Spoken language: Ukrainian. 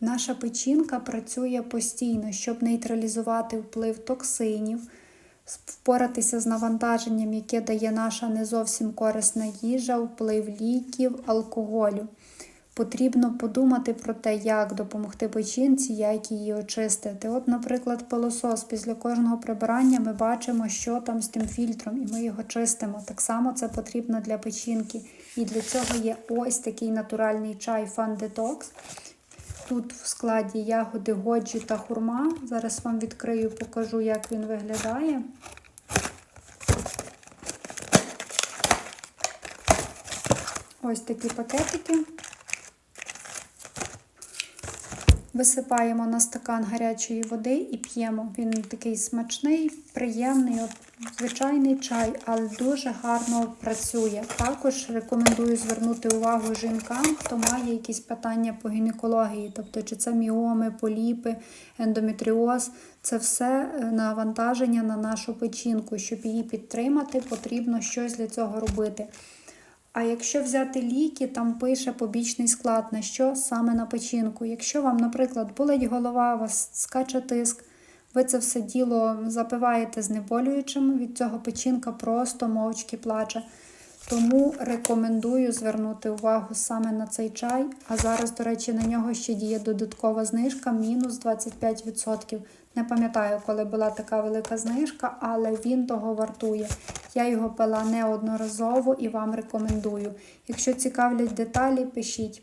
Наша печінка працює постійно, щоб нейтралізувати вплив токсинів, впоратися з навантаженням, яке дає наша не зовсім корисна їжа, вплив ліків, алкоголю. Потрібно подумати про те, як допомогти печінці, як її очистити. От, наприклад, пилосос. Після кожного прибирання ми бачимо, що там з тим фільтром, і ми його чистимо. Так само це потрібно для печінки. І для цього є ось такий натуральний чай Fun Detox. Тут в складі ягоди годжі та хурма. Зараз вам відкрию, покажу, як він виглядає. Ось такі пакетики. Висипаємо на стакан гарячої води і п'ємо. Він такий смачний, приємний, от, звичайний чай, але дуже гарно працює. Також рекомендую звернути увагу жінкам, хто має якісь питання по гінекології, тобто чи це міоми, поліпи, ендометріоз. Це все е, навантаження на нашу печінку. Щоб її підтримати, потрібно щось для цього робити. А якщо взяти ліки, там пише побічний склад, на що саме на печінку. Якщо вам, наприклад, болить голова, вас скаче тиск, ви це все діло запиваєте знеболюючим, від цього печінка просто мовчки плаче. Тому рекомендую звернути увагу саме на цей чай. А зараз, до речі, на нього ще діє додаткова знижка мінус 25%. Не пам'ятаю, коли була така велика знижка, але він того вартує. Я його пила неодноразово і вам рекомендую. Якщо цікавлять деталі, пишіть.